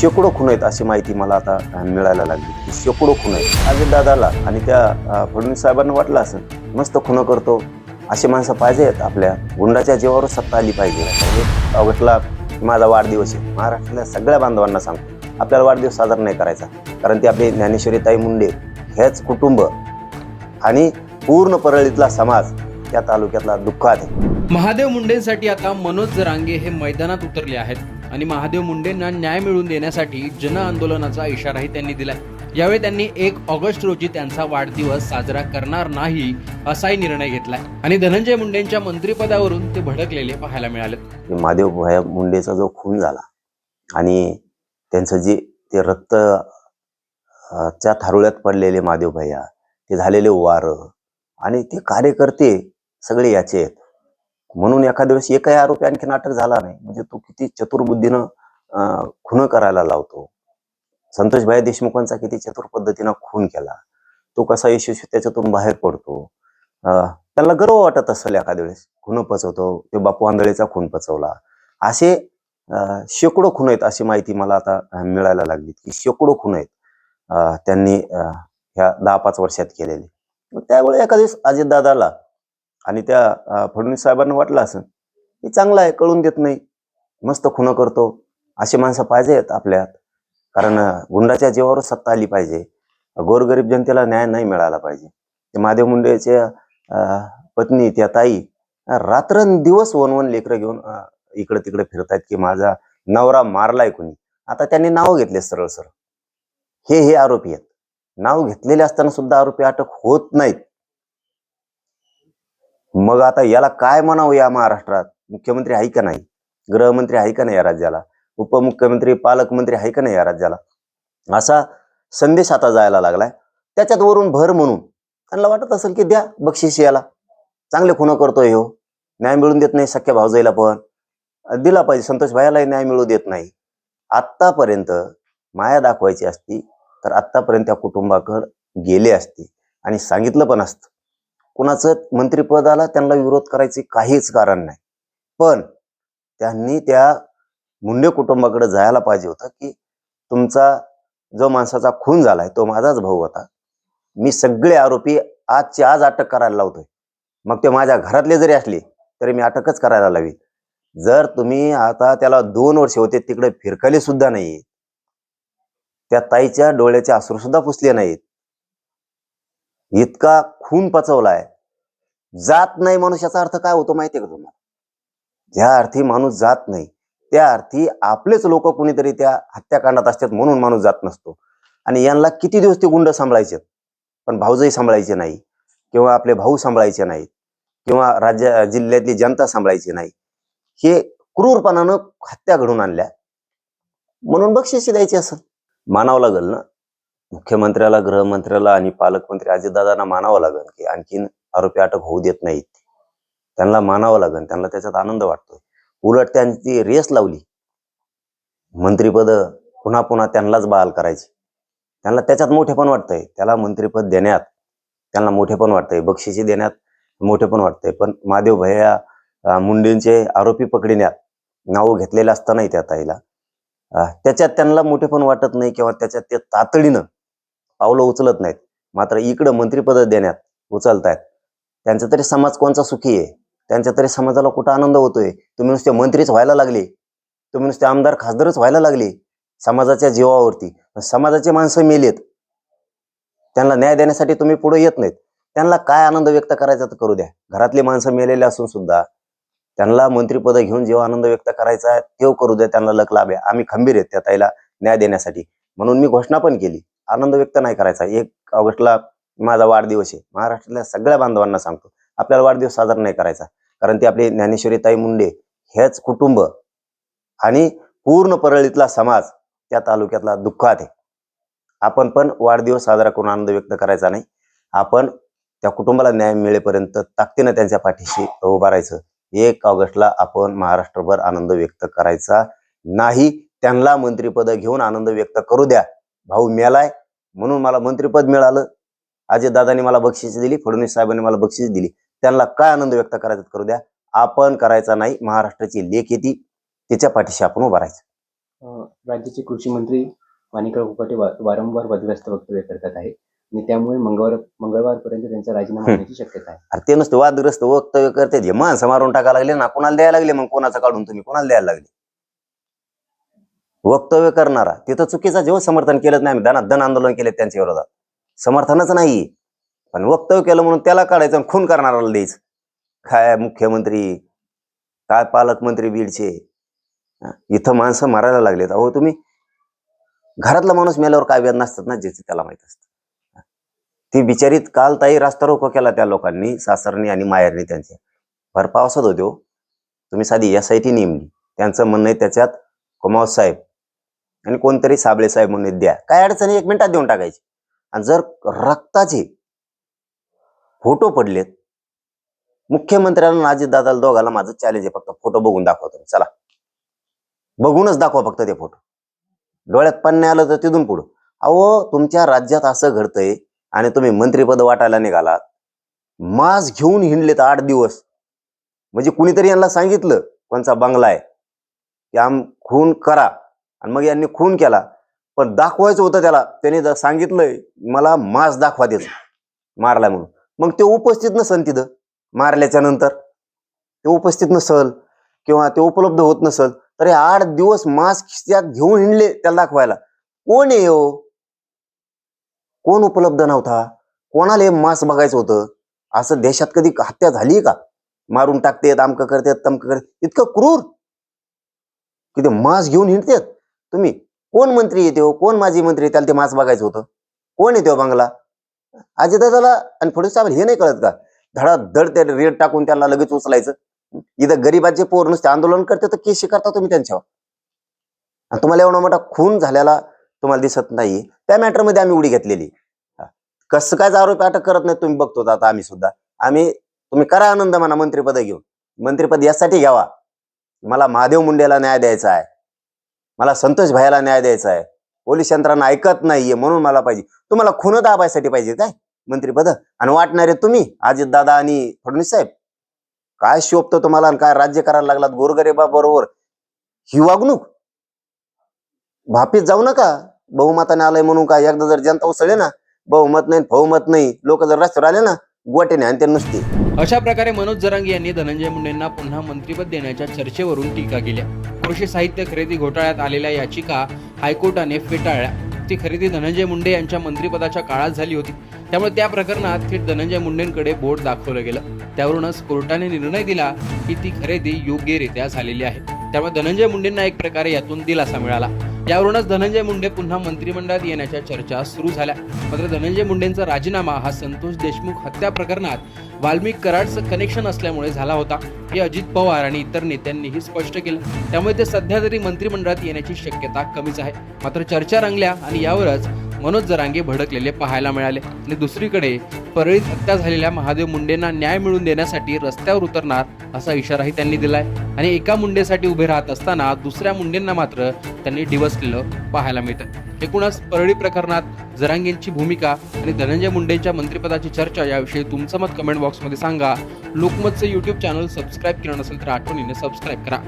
शेकडो खून आहेत अशी माहिती मला आता मिळायला लागली. की शेकडो खून आहेत. आज दादाला आणि त्या फडणवीस साहेबांना वाटलं असं मस्त खुनं करतो. असे माणसं पाहिजे आहेत आपल्या. गुंडाच्या जीवावर सत्ता आली पाहिजे. एक ऑगस्टला माझा वाढदिवस आहे. महाराष्ट्रातल्या सगळ्या बांधवांना सांगतो. आपल्याला वाढदिवस साजरा नाही करायचा. कारण ती आपली ज्ञानेश्वरीताई मुंडे हेच कुटुंब आणि पूर्ण परळीतला समाज त्या तालुक्यातला दुःखात आहे. महादेव मुंडेंसाठी आता मनोज जरांगे हे मैदानात उतरले आहेत. आणि महादेव मुंडेंना न्याय मिळवून देण्यासाठी जन आंदोलनाचा इशाराही त्यांनी दिलाय. यावेळी त्यांनी एक ऑगस्ट रोजी त्यांचा वाढदिवस साजरा करणार नाही असाही निर्णय घेतलाय. आणि धनंजय मुंडेंच्या मंत्रिपदावरून ते भडकलेले पाहायला मिळाले महादेव भया मुंडेचा जो खून झाला आणि त्यांचं जे ते रक्त च्या थारुळ्यात पडलेले महादेव भैया ते झालेले वार आणि ते कार्यकर्ते सगळे याचे आहेत. म्हणून एखाद्या वेळेस एकही आरोपी आणखी नाटक झाला नाही. म्हणजे तो किती चतुर्बुद्धीनं अं, खून करायला लावतो. संतोषभाई देशमुखांचा किती चतुर पद्धतीनं खून केला. तो कसा यशस्वी त्याच्यातून बाहेर पडतो. अं, त्यांना गर्व वाटत असेल एखाद्या वेळेस. खून पचवतो. ते बापू आंधळेचा खून पचवला. असे शेकडो खून आहेत अशी माहिती मला आता मिळायला लागली की शेकडो खून आहेत अं, त्यांनी ह्या दहा पाच वर्षात केलेले. त्यावेळी एखाद्या दिवस अजितदादाला आणि त्या फडणवीस साहेबांना वाटलं असं की चांगलं आहे कळून देत नाही. मस्त खुनं करतो. अशी माणसं पाहिजे आहेत आपल्यात. कारण गुंडाच्या जीवावर सत्ता आली पाहिजे. गोरगरीब जनतेला न्याय नाही मिळाला पाहिजे. ते महादेव मुंडेच्या अं, पत्नी त्या ताई रात्रंदिवस वन वन लेकरं घेऊन इकडे तिकडे फिरतायत की माझा नवरा मारलाय कुणी. आता त्यांनी नाव घेतले सरळ सरळ हे हे आरोपी आहेत. नाव घेतलेले असताना सुद्धा आरोपी अटक होत नाहीत. मग आता याला काय म्हणावं या महाराष्ट्रात? मुख्यमंत्री आहे का नाही? गृहमंत्री आहे का नाही या राज्याला? उपमुख्यमंत्री पालकमंत्री आहे का नाही या राज्याला? असा संदेश आता जायला लागलाय. त्याच्यात वरून भर म्हणून त्यांना वाटत असेल की द्या बक्षीस याला. चांगले खुणं करतोय हो. न्याय मिळून देत नाही सख्या भावजाईला पण. दिला पाहिजे. संतोष भायालाही न्याय मिळू देत नाही. आत्तापर्यंत माया दाखवायची असती तर आत्तापर्यंत त्या कुटुंबाकडे गेले असते. आणि सांगितलं पण असतं. कुणाचं मंत्रिपदाला त्यांना विरोध करायचे काहीच कारण नाही. पण त्यांनी त्या मुंडे कुटुंबाकडे जायला पाहिजे होतं की तुमचा जो माणसाचा खून झालाय तो माझाच भाऊ होता. मी सगळे आरोपी आजचे आज अटक करायला लावतोय. मग ते माझ्या घरातले जरी असले तरी मी अटकच करायला लावी जर तुम्ही आता त्याला दोन वर्ष होते तिकडे फिरकले सुद्धा नाही त्या ताईच्या डोळ्याचे अश्रू सुद्धा पुसले नाहीत. इतका खून पचवलाय. जात नाही मनुष्याचा अर्थ काय होतो माहितीये का तुम्हाला? ज्या अर्थी माणूस जात नाही त्या अर्थी आपलेच लोक कुणीतरी त्या हत्याकांडात असतात म्हणून माणूस जात नसतो. आणि यांना किती दिवस ते गुंड सांभाळायचे पण भाऊजही सांभाळायचे नाही. किंवा आपले भाऊ सांभाळायचे नाहीत. किंवा राज्य जिल्ह्यातली जनता सांभाळायची नाही. हे क्रूरपणानं हत्या घडून आणल्या. म्हणून बक्षिसे द्यायची असं. मानावं लागेल ना? मुख्यमंत्र्याला गृहमंत्र्याला आणि पालकमंत्री अजितदादांना मानावं लागेल की आणखीन आरोपी अटक होऊ देत नाहीत. त्यांना मानावं लागेल त्यांना त्याच्यात आनंद वाटतोय. उलट त्यांची रेस लावली. मंत्रीपद पुन्हा पुन्हा त्यांनाच बहाल करायची. त्यांना त्याच्यात मोठेपण वाटतंय. त्याला मंत्रीपद देण्यात त्यांना मोठेपण वाटतंय. बक्षिसी देण्यात मोठेपण वाटतंय. पण महादेव भैया मुंडेंचे आरोपी पकडण्यात नावं घेतलेलं असतानाही त्या ताईला त्याच्यात त्यांना मोठेपण वाटत नाही किंवा त्याच्यात ते तातडीनं पावलं उचलत नाहीत. मात्र इकडं मंत्रिपद देण्यात उचलतायत. त्यांचा तरी समाज कोणचा सुखी आहे? त्यांच्या तरी समाजाला कुठं आनंद होतोय? तुम्ही नुसते मंत्रीच व्हायला लागले. तुम्ही नुसते आमदार खासदारच व्हायला लागले समाजाच्या जीवावरती. समाजाचे माणसं मेलेत. त्यांना न्याय देण्यासाठी तुम्ही पुढे येत नाहीत. त्यांना काय आनंद व्यक्त करायचा तर करू द्या. घरातली माणसं मेलेले असून सुद्धा त्यांना मंत्रीपद घेऊन जेव्हा आनंद व्यक्त करायचा आहे तेव्हा करू द्या. त्यांना लक लाभ आहे आम्ही खंबीर आहेत त्या ताईला न्याय देण्यासाठी. म्हणून मी घोषणा पण केली. आनंद व्यक्त नाही करायचा. एक ऑगस्टला माझा वाढदिवस आहे. महाराष्ट्रातल्या सगळ्या बांधवांना सांगतो. आपल्याला वाढदिवस साजरा नाही करायचा. कारण ती आपली ज्ञानेश्वरीताई मुंडे हेच कुटुंब आणि पूर्ण परळीतला समाज त्या तालुक्यातला दुःखात आहे. आपण पण वाढदिवस साजरा करून आनंद व्यक्त करायचा नाही. आपण त्या कुटुंबाला न्याय मिळेपर्यंत ताकदीनं त्यांच्या पाठीशी उभा राहायचं. एक ऑगस्टला आपण महाराष्ट्रभर आनंद व्यक्त करायचा नाही. त्यांना मंत्रिपद घेऊन आनंद व्यक्त करू द्या. भाऊ मेलाय म्हणून मला मंत्रिपद मिळालं. अजितदादांनी मला बक्षीस दिली फडणवीस साहेबांनी मला बक्षीस दिली. त्यांना काय आनंद व्यक्त करायचा करू द्या. आपण करायचा नाही महाराष्ट्राची लेख येते. तिच्या पाठीशी आपण उभा राहायचं. राज्याचे कृषी मंत्री माणिकराव कुकाटे वा- वारंवार वादग्रस्त वक्तव्य करतात आहे आणि त्यामुळे मंगळवार मंगळवारपर्यंत त्यांचा राजीनामा. होण्याची शक्यता आहे. अरे ते नुसते वादग्रस्त वक्तव्य करते हे माणसं मारून टाकायला लागले ना कोणाला द्यायला लागले मग कोणाचं काढून तुम्ही कोणाला द्यायला लागले? वक्तव्य करणारा तिथं चुकीचा जेव्हा समर्थन केलं नाही आम्ही धन आंदोलन केले त्यांच्या विरोधात. समर्थनच नाही. पण वक्तव्य केलं म्हणून त्याला काढायचं आणि खून करणाराला द्यायचं. काय मुख्यमंत्री काय पालकमंत्री बीडचे? इथं माणसं मारायला लागलेत. अहो तुम्ही घरातला माणूस मेल्यावर काय वेदना असतात ना ज्याचे त्याला माहीत असतं. ती बिचारीत काल ताई रास्ता रोको केला त्या लोकांनी सासरनी आणि मायरनी त्यांच्या. भर पावसात होते हो. तुम्ही साधी एस आय टी नेमली. त्यांचं म्हणणं आहे त्याच्यात कुमावत साहेब आणि कोणतरी साबळे साहेब म्हणून द्या. काय अडचणी एक मिनिटात देऊन टाकायची. आणि जर रक्ताचे फोटो पडलेत मुख्यमंत्र्यांना अजित दादाला दोघाला माझं चॅलेंज आहे. फक्त फोटो बघून दाखवतो चला. बघूनच दाखवा फक्त ते फोटो. डोळ्यात पण नाही आलं तर तिथून पुढं. अहो तुमच्या राज्यात असं घडतंय आणि तुम्ही मंत्रीपद वाटायला निघालात. मास घेऊन हिंडलेत आठ दिवस. म्हणजे कुणीतरी यांना सांगितलं कोणचा बंगला आहे की आम खून करा. आणि मग यांनी खून केला. पण दाखवायचं होतं त्याला. त्याने जर सांगितलंय मला मास दाखवा त्याचं मारला म्हणून. मग ते उपस्थित नसन तिथं. मारल्याच्या नंतर. ते उपस्थित नसल किंवा ते उपलब्ध होत नसल तर हे आठ दिवस मास्क खिशात घेऊन हिंडले त्याला दाखवायला. कोण आहे हो? कोण उपलब्ध नव्हता? कोणाला हे मास्क बघायचं होतं? असं देशात कधी हत्या झाली का? मारून टाकतेत आमक करतात तमक करतात. इतकं क्रूर. की ते मास्क घेऊन हिंडतात. तुम्ही? कोण मंत्री येते हो? कोण माजी मंत्री त्याला ते मास बघायचं होतं. कोण येते हो बंगला? अजितदादाला आणि फडणवीस साहेब हे नाही कळत का? धडाधड ते रेट टाकून त्यांना लगेच उचलायचं. इथं गरीबाचे पोर नुसते आंदोलन करते तर केस करता तुम्ही त्यांच्यावर? आणि तुम्हाला एवढा मोठा खून झालेला तुम्हाला दिसत नाही त्या मॅटरमध्ये आम्ही उडी घेतलेली. कसं काय आरोपी अटक करत नाही तुम्ही बघतो आता आम्ही सुद्धा. आम्ही तुम्ही करा आनंद म्हणा मंत्रिपद घेऊन. मंत्रिपद यासाठी घ्यावा. मला महादेव मुंडेला न्याय द्यायचा आहे. मला संतोष भायला न्याय द्यायचा आहे. पोलीस यंत्रणा ऐकत नाहीये म्हणून मला पाहिजे. तुम्हाला खुन दाबायसाठी पाहिजे काय? मंत्रीपद. आणि वाटणारे तुम्ही अजित दादा आणि फडणवीस साहेब. काय शोभतो तुम्हाला आणि काय राज्य करायला लागलात गोरगरिबा बरोबर? ही वागणूक. भापीत जाऊ नका. बहुमताने आलंय म्हणून काय? एकदा जर जनता उसळले ना बहुमत नाही बहुमत नाही. लोक जर रस्त्यावर आले ना गोटेने आणि ते नुसते. अशा प्रकारे मनोज जरांगे यांनी धनंजय मुंडेंना पुन्हा मंत्रीपद देण्याच्या चर्चेवरून टीका केल्या कृषी साहित्य खरेदी घोटाळ्यात आलेल्या याचिका हायकोर्टाने फेटाळल्या. ती खरेदी धनंजय मुंडे यांच्या मंत्रिपदाच्या काळात झाली होती. त्यामुळे त्या प्रकरणात थेट धनंजय मुंडेंकडे बोट दाखवलं गेलं. त्यावरूनच कोर्टाने निर्णय दिला की ती खरेदी योग्यरित्या झालेली आहे. त्यामुळे धनंजय मुंडेंना एक प्रकारे यातून दिलासा मिळाला. यावरूनच धनंजय मुंडे पुन्हा मंत्रिमंडळात येण्याच्या चर्चा सुरू झाल्या. मात्र धनंजय मुंडेंचा राजीनामा हा संतोष देशमुख हत्या प्रकरणात वाल्मिक कराडचं कनेक्शन असल्यामुळे झाला होता. हे अजित पवार आणि इतर नेत्यांनीही स्पष्ट केलं. त्यामुळे ते सध्या तरी मंत्रिमंडळात येण्याची शक्यता कमीच आहे. मात्र चर्चा रंगल्या आणि यावरच मनोज जरांगे भडकलेले पाहायला मिळाले. आणि दुसरीकडे परळीत हत्या झालेल्या महादेव मुंडेंना न्याय मिळवून देण्यासाठी रस्त्यावर उतरणार असा इशाराही त्यांनी दिलाय. आणि एका मुंडेसाठी उभे राहत असताना दुसऱ्या मुंडेंना मात्र त्यांनी डिवसलेलं पाहायला मिळतं. एकूणच परळी प्रकरणात जरांगेंची भूमिका आणि धनंजय मुंडेंच्या मंत्रिपदाची चर्चा याविषयी तुमचं मत कमेंट बॉक्समध्ये सांगा. लोकमतचं यूट्यूब चॅनल सबस्क्राईब केलं नसेल तर आठवणीने सबस्क्राईब करा.